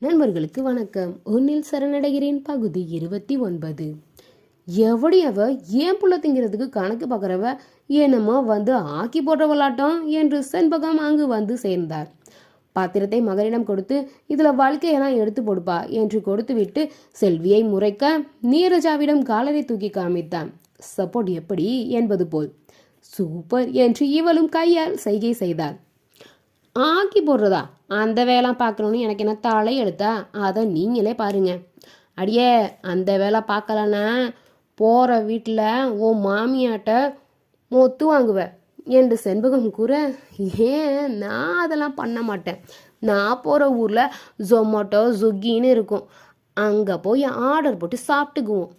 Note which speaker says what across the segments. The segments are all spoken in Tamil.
Speaker 1: நண்பர்களுக்கு வணக்கம். உன்னில் சரணடைகிறேன். பகுதி இருபத்தி ஒன்பது. எவடி அவ? ஏன் புள்ள திங்கிறதுக்கு கணக்கு பார்க்குறவ என்னமோ வந்து ஆக்கி போடுறவளாட்டம் என்று செண்பகம் அங்கு வந்து சேர்ந்தார். பாத்திரத்தை மகனிடம் கொடுத்து இதுல வாழ்க்கையெல்லாம் எடுத்து போடுப்பா என்று கொடுத்து விட்டு செல்வியை முறைக்க நீரஜாவிடம் காலரை தூக்கி காமித்தான். சப்போர்ட் எப்படி? என்பது போல். சூப்பர் என்று இவளும் கையால் செய்கை செய்தாள். ஆக்கி போடுறதா? அந்த வேலை பார்க்கணுன்னு எனக்கு என்ன தலை எழுத்தா அதை நீங்களே பாருங்க. அடியே அந்த வேலை பார்க்கலன்னா போகிற வீட்டில் உன் மாமியாட்ட மொத்து வாங்குவேன் என்று செண்பகம் கூற ஏன்? நான் அதெல்லாம் பண்ண மாட்டேன். நான் போகிற ஊரில் ஜொமேட்டோ ஸ்விக்கின்னு இருக்கும். அங்கே போய் ஆர்டர் போட்டு சாப்பிட்டுக்குவோம்.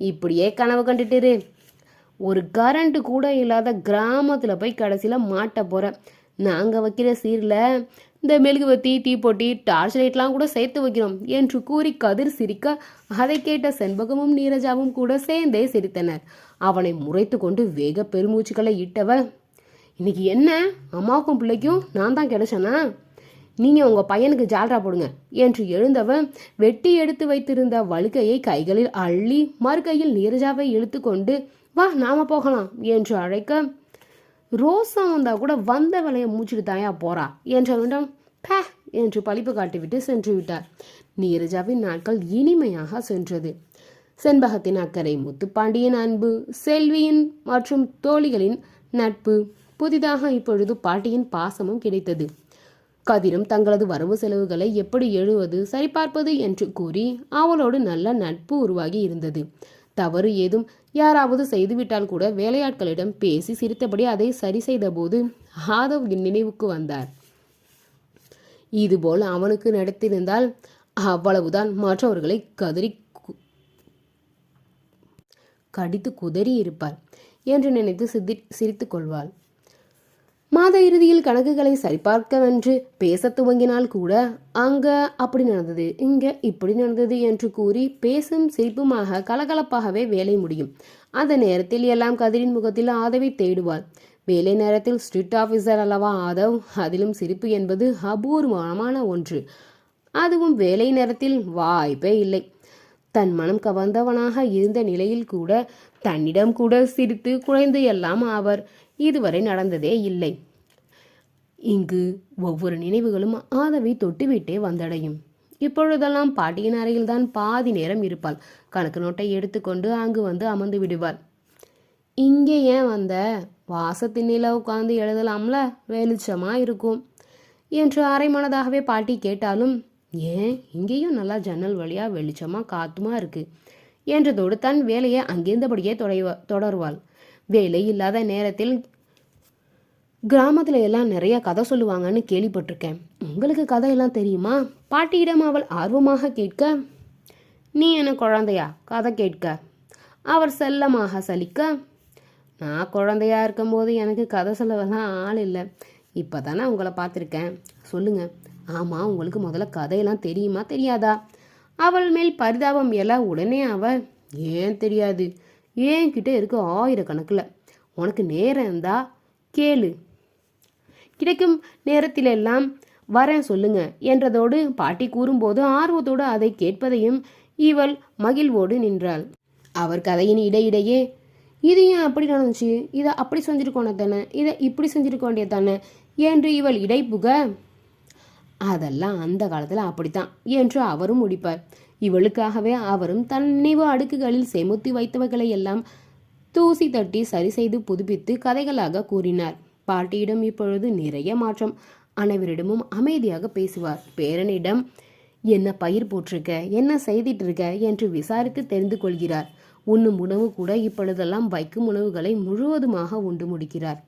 Speaker 1: இப்படியே கனவு கண்டுட்டுரு. ஒரு கரண்ட்டு கூட இல்லாத கிராமத்தில் போய் கடைசியில் மாட்ட போகிறேன் நாங்கள் வைக்கிற சீரில் இந்த மெழுகுவத்தி தீப்பொட்டி டார்ச் லைட்லாம் கூட சேர்த்து வைக்கிறோம் என்று கூறி கதிர் சிரிக்க அதை கேட்ட செண்பகமும் நீரஜாவும் கூட சேர்ந்தே சிரித்தனர். அவனை முறைத்து கொண்டு வேக பெருமூச்சுக்களை இட்டவ இன்னைக்கு என்ன? அம்மாவுக்கும் பிள்ளைக்கும் நான் தான் கிடைச்சனா? நீங்கள் உங்கள் பையனுக்கு ஜால்ரா போடுங்க என்று எழுந்தவன் வெட்டி எடுத்து வைத்திருந்த வழுக்கையை கைகளில் அள்ளி மறுக்கையில் நீரஜாவை இழுத்து கொண்டு வா நாம போகலாம் என்று அழைக்க ரோசா வந்தால் கூட வந்த வேலையை மூச்சுட்டு தாயா போறா? என்றவனிடம் பே! என்று பழிப்பு காட்டிவிட்டு சென்று விட்டார். நீரஜாவின் நாட்கள் இனிமையாக சென்றது. செண்பகத்தின் அக்கறை முத்துப்பாண்டியின் அன்பு செல்வியின் மற்றும் தோழிகளின் நட்பு புதிதாக இப்பொழுது பாட்டியின் பாசமும் கிடைத்தது. கதிரும் தங்களது வரவு செலவுகளை எப்படி எழுவது சரிபார்ப்பது என்று கூறி அவளோடு நல்ல நட்பு உருவாகி இருந்தது. தவறு ஏதும் யாராவது செய்துவிட்டால் கூட வேலையாட்களிடம் பேசி சிரித்தபடி அதை சரி செய்தபோது ஆதவ் நினைவுக்கு வந்தார். இதுபோல் அவனுக்கு நடத்திருந்தால் அவ்வளவுதான். மற்றவர்களை கதறி கு- கடித்து குதறி இருப்பார் என்று நினைத்து சித்தி சிரித்துக் கொள்வாள். மாத இறுதியில் கணக்குகளை சரிபார்க்கவென்று பேசத் துவங்கினால் கூட அங்க அப்படி நடந்தது இங்க இப்படி நடந்தது என்று கூறி பேசும் சிரிப்புமாக கலகலப்பாகவே வேலை முடியும். அந்த நேரத்தில் எல்லாம் கதிரின் முகத்தில் ஆதவை தேடுவாள். வேலை நேரத்தில் ஸ்ட்ரீட் ஆபீசர் அல்லவா ஆதவ் அதிலும் சிரிப்பு என்பது அபூர்வமான ஒன்று. அதுவும் வேலை நேரத்தில் வாய்ப்பே இல்லை. தன் மனம் கவர்ந்தவனாக இருந்த நிலையில் கூட தன்னிடம் கூட சிரித்து குழைந்து எல்லாம் ஆவர். இதுவரை நடந்ததே இல்லை. இங்கு ஒவ்வொரு நினைவுகளும் ஆதவை தொட்டுவிட்டே வந்தடையும். இப்பொழுதெல்லாம் பாட்டியின் அறையில்தான் பாதி நேரம் இருப்பாள். கணக்கு நோட்டை எடுத்துக்கொண்டு அங்கு வந்து அமர்ந்து விடுவார் இங்கே ஏன் வந்த? வாசத்திண்ணில உட்கார்ந்து எழுதலாம்ல? வெளிச்சமா இருக்கும் என்று அரைமனதாகவே பாட்டி கேட்டாலும் ஏன்? இங்கேயும் நல்லா ஜன்னல் வழியா வெளிச்சமா காத்துமா இருக்கு என்றதோடு தன் வேலையை அங்கிருந்தபடியே தொடர்வாள் தொடருவாள். வேலை இல்லாத நேரத்தில் கிராமத்தில் எல்லாம் நிறைய கதை சொல்லுவாங்கன்னு கேள்விப்பட்டிருக்கேன். உங்களுக்கு கதையெல்லாம் தெரியுமா? பாட்டியிடம் அவள் ஆர்வமாக கேட்க நீ என்ன குழந்தையா? கதை கேட்க. அவர் செல்லமாக சலிக்க நான் குழந்தையா இருக்கும்போது எனக்கு கதை சொல்லவெல்லாம் ஆள் இல்லை. இப்போ தானே உங்களை பார்த்துருக்கேன். சொல்லுங்கள் ஆமாம் உங்களுக்கு முதல்ல கதையெல்லாம் தெரியுமா தெரியாதா? அவள் மேல் பரிதாபம் எல்லாம் உடனே அவள் ஏன் தெரியாது? ஏன் கிட்ட இருக்கு ஆயிரக்கணக்கில்? உனக்கு நேரம் இருந்தா கேளு. கிடைக்கும் நேரத்திலெல்லாம் வரேன் சொல்லுங்க என்றதோடு பாட்டி கூறும்போது ஆர்வத்தோடு அதை கேட்பதையும் இவள் மகிழ்வோடு நின்றாள். அவர் கதையின் இடையிடையே இது ஏன் அப்படி நடந்துச்சு? இதை அப்படி செஞ்சிருக்கோனே தானே? இதை இப்படி செஞ்சிருக்கோண்டே தானே? என்று இவள் இடைப்புக அதெல்லாம் அந்த காலத்தில் அப்படித்தான் என்று அவரும் முடிப்பார். இவளுக்காகவே அவரும் தன் நினைவு அடுக்குகளில் செமுத்தி வைத்தவர்களை எல்லாம் தூசி தட்டி சரி செய்து புதுப்பித்து கதைகளாக கூறினார். பாட்டியிடம் இப்பொழுது நிறைய மாற்றம். அனைவரிடமும் அமைதியாக பேசுவார். பேரனிடம் என்ன பயிர் போட்டிருக்க? என்ன செய்திட்டு இருக்க என்று விசாரித்து தெரிந்து கொள்கிறார். உண்ணும் உணவு கூட இப்பொழுதெல்லாம் வைக்கும் உணவுகளை முழுவதுமாக உண்டு முடிக்கிறார்.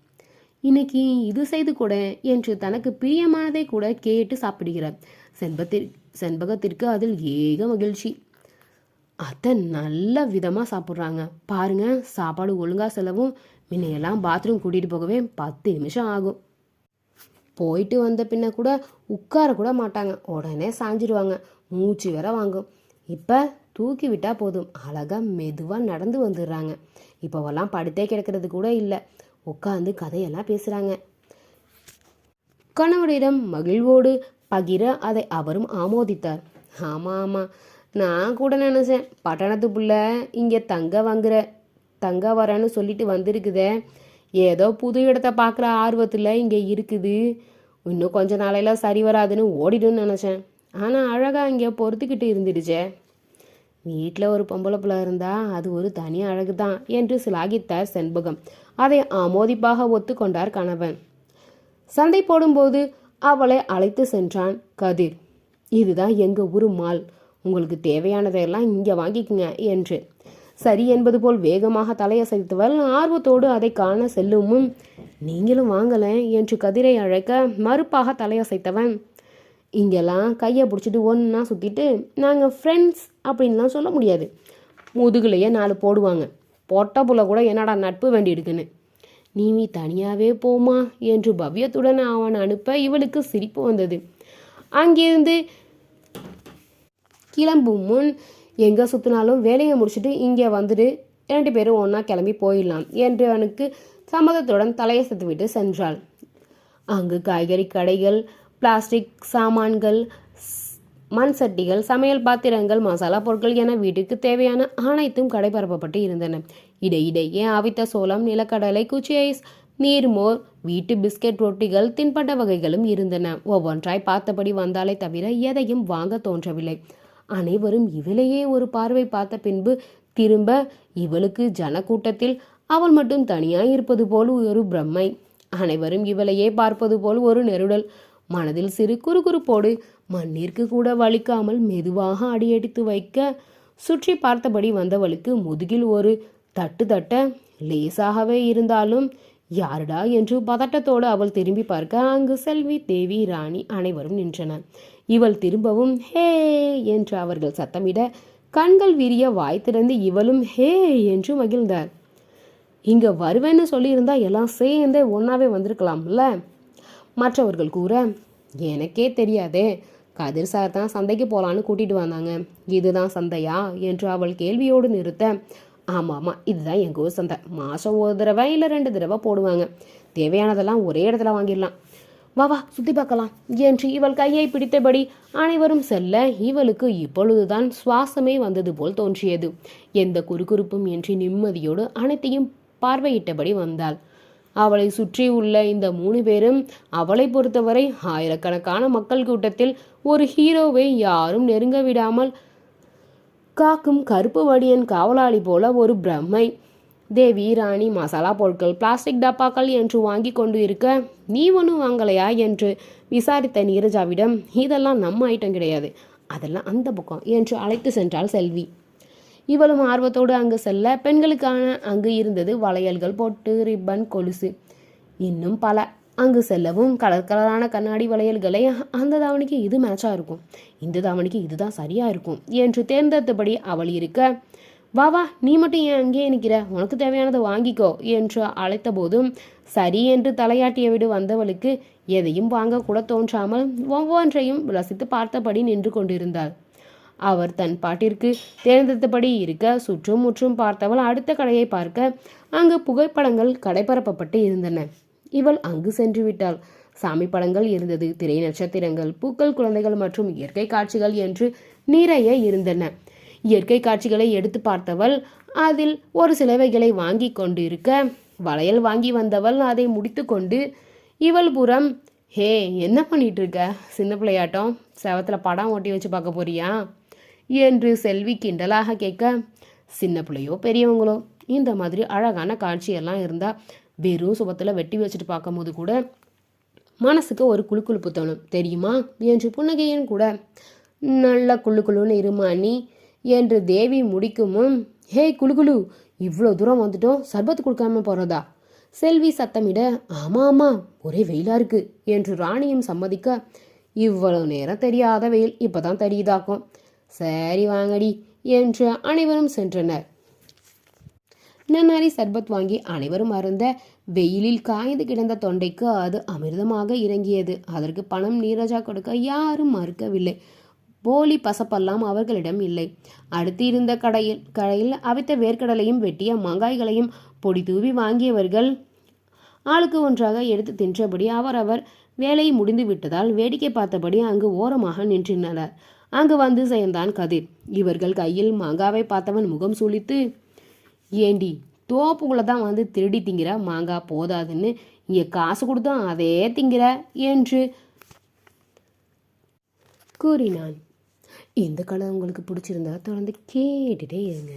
Speaker 1: இன்னைக்கு இது செய்து கூட என்று தனக்கு பிரியமானதை கூட கேட்டு சாப்பிடுகிறார். செல்வத்திற்கு செண்பகத்திற்கு அதில் ஏக மகிழ்ச்சி. அத்தை நல்ல விதமாக சாப்பிட்றாங்க. பாருங்க சாப்பாடு ஒழுங்காக செலவும் முன்னையெல்லாம் பாத்ரூம் கூட்டிகிட்டு போகவே பத்து நிமிஷம் ஆகும். போயிட்டு வந்த பின்ன கூட உட்கார கூட மாட்டாங்க. உடனே சாஞ்சிருவாங்க. மூச்சு வேற வாங்கும். இப்போ தூக்கி விட்டால் போதும். அழகா மெதுவாக நடந்து வந்துடுறாங்க. இப்போவெல்லாம் படுத்தே கிடக்கிறது கூட இல்லை. உட்காந்து கதையெல்லாம் பேசுகிறாங்க கணவரிடம் மகிழ்வோடு பகிர அதை அவரும் ஆமோதித்தார். ஆமாம் ஆமாம் நான் கூட நினச்சேன் பட்டணத்து புள்ள இங்கே தங்க வாங்குற தங்க வரேன்னு சொல்லிட்டு வந்திருக்குதே. ஏதோ புது இடத்த பார்க்குற ஆர்வத்தில் இங்கே இருக்குது. இன்னும் கொஞ்ச நாளையில சரி வராதுன்னு ஓடிடும்னு நினச்சேன். ஆனால் அழகாக இங்கே பொறுத்துக்கிட்டு இருந்துடுச்சே. வீட்டில் ஒரு பொம்பளை பிள்ளை இருந்தால் அது ஒரு தனி அழகு தான் என்று சிலாகித்தார் செண்பகம். அதை ஆமோதிப்பாக ஒத்துக்கொண்டார் கணவன். சண்டை போடும்போது அவளை அழைத்து சென்றான் கதிர். இதுதான் எங்கள் ஊரு மால். உங்களுக்கு தேவையானதையெல்லாம் இங்கே வாங்கிக்கங்க என்று. சரி என்பது போல் வேகமாக தலையசைத்தவள் ஆர்வத்தோடு அதை காண செல்லுமும். நீங்களும் வாங்கலை என்று கதிரை அழைக்க மறுப்பாக தலையசைத்தவன். இங்கெல்லாம் கையை பிடிச்சிட்டு ஒன்றா சுற்றிட்டு நாங்கள் ஃப்ரெண்ட்ஸ் அப்படின்லாம் சொல்ல முடியாது. முதுகுலையே நாலு போடுவாங்க. பொட்ட கூட என்னடா நட்பு வேண்டி இருக்குன்னு நீ தனியாவே தனியாகவே போமா என்று பவ்யத்துடன் அவன் அனுப்ப இவளுக்கு சிரிப்பு வந்தது. அங்கிருந்து கிளம்பும் முன் எங்கே சுற்றினாலும் வேலையை முடிச்சுட்டு இங்கே வந்துட்டு இரண்டு பேரும் ஒன்றா கிளம்பி போயிடலாம் என்று அவனுக்கு சம்மதத்துடன் தலையை செத்துவிட்டு சென்றாள். அங்கு காய்கறி கடைகள் பிளாஸ்டிக் சாமான்கள் மண் சட்டிகள் சமையல் பாத்திரங்கள் மசாலா பொருட்கள் என வீட்டுக்கு தேவையான அனைத்தும் கடைபரப்பப்பட்டு இருந்தன. இடையிடையே அவித்த சோளம் நிலக்கடலை குச்சி ஐஸ் நீர்மோர் வீட்டு பிஸ்கெட் ரொட்டிகள் தின்பண்ட வகைகளும் இருந்தன. ஒவ்வொன்றாய் பார்த்தபடி வந்தாலே தவிர எதையும் வாங்க தோன்றவில்லை. அனைவரும் இவளையே ஒரு பார்வை பார்த்த பின்பு திரும்ப இவளுக்கு ஜனக்கூட்டத்தில் அவள் மட்டும் தனியாய் இருப்பது போல் ஒரு பிரம்மை. அனைவரும் இவளையே பார்ப்பது போல் ஒரு நெருடல். மனதில் சிறு குறுகுறுப்போடு மண்ணிற்கு கூட வலிக்காமல் மெதுவாக அடியெடுத்து வைக்க சுற்றி பார்த்தபடி வந்தவளுக்கு முதுகில் ஒரு தட்டு தட்ட லேசாகவே இருந்தாலும் யாருடா? என்று பதட்டத்தோடு அவள் திரும்பி பார்க்க அங்கு செல்வி தேவி ராணி அனைவரும் நின்றனர். இவள் திரும்பவும் ஹே என்று அவர்கள் சத்தமிட கண்கள் விரிய வாய் திறந்து இவளும் ஹே என்று மகிழ்ந்தார். இங்க வருவேன்னு சொல்லியிருந்தா எல்லாம் சேர்ந்தே ஒன்னாவே வந்திருக்கலாம்ல? மற்றவர்கள் கூற எனக்கே தெரியாதே கதிர் சார் தான் சந்தைக்கு போகலான்னு கூட்டிட்டு வந்தாங்க. இதுதான் சந்தையா? என்று அவள் கேள்வியோடு நிறுத்த ஆமாம் ஆமாம் இதுதான் எங்கள் ஊர் சந்தை. மாதம் ஒரு தடவை இல்லை ரெண்டு தடவை போடுவாங்க. தேவையானதெல்லாம் ஒரே இடத்துல வாங்கிடலாம். வா வா சுற்றி பார்க்கலாம். என்று இவள் கையை பிடித்தபடி அனைவரும் செல்ல இவளுக்கு இப்பொழுதுதான் சுவாசமே வந்தது போல் தோன்றியது. எந்த குறுகுறுப்பும் இன்றி நிம்மதியோடு அனைத்தையும் பார்வையிட்டபடி வந்தாள். அவளை சுற்றி உள்ள இந்த மூணு பேரும் அவளை பொறுத்தவரை ஆயிரக்கணக்கான மக்கள் கூட்டத்தில் ஒரு ஹீரோவை யாரும் நெருங்க விடாமல் காக்கும் கருப்பு வடியன் காவலாளி போல ஒரு பிரம்மை. தேவி ராணி மசாலா பொருட்கள் பிளாஸ்டிக் டப்பாக்கள் என்று வாங்கி கொண்டு இருக்க நீ ஒன்றும் வாங்கலையா? என்று விசாரித்த நீரஜாவிடம் இதெல்லாம் நம்ம ஐட்டம் கிடையாது. அதெல்லாம் அந்த பக்கம் என்று அழைத்து சென்றாள் செல்வி. இவளும் ஆர்வத்தோடு அங்கு செல்ல பெண்களுக்கான அங்கு இருந்தது வளையல்கள் பொட்டு ரிப்பன் கொலுசு. இன்னும் பல அங்கு செல்லவும் கலர் கலரான கண்ணாடி வளையல்களை அந்த தாவணிக்கு இது மேட்சாக இருக்கும். இந்த தாவணிக்கு இதுதான் சரியா இருக்கும் என்று தேர்ந்தெடுத்தபடி அவள் இருக்க வா வா நீ மட்டும் ஏன் அங்கேயே நிற்கிற உனக்கு தேவையானதை வாங்கிக்கோ என்று அழைத்த போதும் சரி என்று தலையாட்டிய விடு வந்தவளுக்கு எதையும் வாங்க கூட தோன்றாமல் ஒவ்வொன்றையும் ரசித்து பார்த்தபடி நின்று கொண்டிருந்தாள். அவர் தன் பாட்டிற்கு தேர்ந்தெடுத்தபடி இருக்க சுற்றும் முற்றும் பார்த்தவள் அடுத்த கடையை பார்க்க அங்கு புகைப்படங்கள் கடைபரப்பப்பட்டு இருந்தன. இவள் அங்கு சென்று விட்டாள் சாமி படங்கள் இருந்தது. திரை நட்சத்திரங்கள் பூக்கள் குழந்தைகள் மற்றும் இயற்கை காட்சிகள் என்று நிறைய இருந்தன. இயற்கை காட்சிகளை எடுத்து பார்த்தவள் அதில் ஒரு சிலவைகளை வாங்கி கொண்டு இருக்க வளையல் வாங்கி வந்தவள் அதை முடித்துக்கொண்டு இவள் புறம் ஹே என்ன பண்ணிட்டு இருக்க சின்ன பிள்ளையாட்டம் செவத்தில் படம் ஓட்டி வச்சு பார்க்க போறியா? என்று செல்வி கிண்டலாக கேட்க சின்ன பிள்ளையோ பெரியவங்களோ? இந்த மாதிரி அழகான காட்சியெல்லாம் இருந்தால் வெறும் சுபத்தில் வெட்டி வச்சுட்டு பார்க்கும்போது கூட மனசுக்கு ஒரு குளுக்குளுப்பு தோணும். தெரியுமா? என்று புன்னகையின் கூட நல்ல குளு குழுன்னு இருமா நீ என்று தேவி முடிக்குமும் ஹே குளுகுலு இவ்வளோ தூரம் வந்துட்டோம் சர்பத் கொடுக்காம போகிறதா செல்வி சத்தமிட ஆமாம் ஆமாம் ஒரே வெயிலாக இருக்குது என்று ராணியும் சம்மதிக்க இவ்வளவு நேரம் தெரியாத வெயில் இப்போ தான் தெரியுதாக்கும். சரி வாங்கடி என்று அனைவரும் சென்றனர். நன்னாரி சர்பத் வாங்கி அனைவரும் அருந்த வெயிலில் காய்ந்து கிடந்த தொண்டைக்கு அது அமிர்தமாக இறங்கியது. அதற்கு பணம் நீரஜா கொடுக்க யாரும் மறுக்கவில்லை. போலி பசப்பெல்லாம் அவர்களிடம் இல்லை. அடுத்து இருந்த கடையில் கடையில் அவித்த வேர்க்கடலையும் வெட்டிய மங்காய்களையும் பொடி தூவி வாங்கியவர்கள் ஆளுக்கு ஒன்றாக எடுத்து தின்றபடி அவரவர் வேலை முடிந்து விட்டதால் வேடிக்கை பார்த்தபடி அங்கு ஓரமாக நின்றிருந்தனர். அங்கு வந்து சேர்ந்தான் கதிர். இவர்கள் கையில் மங்காவை பார்த்தவன் முகம் சுளித்து ஏண்டி தோப்புக்குள்ளே தான் வந்து திருடி திங்கிற மாங்காய் போதாதுன்னு இங்கே காசு கொடுத்தா அதே திங்கிற என்று கூறினான். இந்த கதை உங்களுக்கு பிடிச்சிருந்தா தொடர்ந்து கேட்டுட்டே இருங்க.